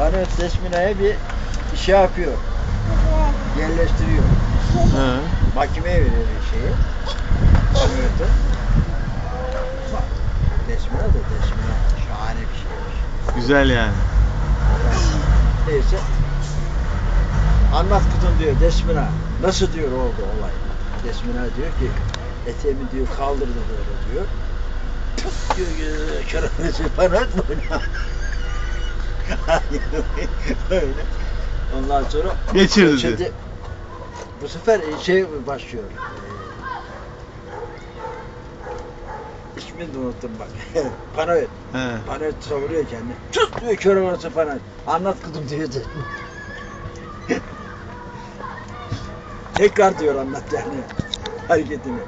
Panoet Desmina'ya bir şey yapıyor. Yerleştiriyor. He. Mahkemeye veriyor şeyi. Bak, Desmina da Desmina. Şahane bir şeymiş. Güzel yani. Neyse. Anlat kızım diyor Desmina. Nasıl diyor oldu olay. Desmina diyor ki eteğimi diyor kaldırdı böyle diyor. Diyor ki şarapnesi falan böyle. Öyle. Ondan sonra Geçirdi. Şimdi bu sefer şey başlıyor. Ee, ismini de unuttum bak. Panoet. He. Panoet savuruyor kendini. Tut diyor kör orası Panoet. Anlat kızım diyor. Tekrar diyor anlat yani hareketini.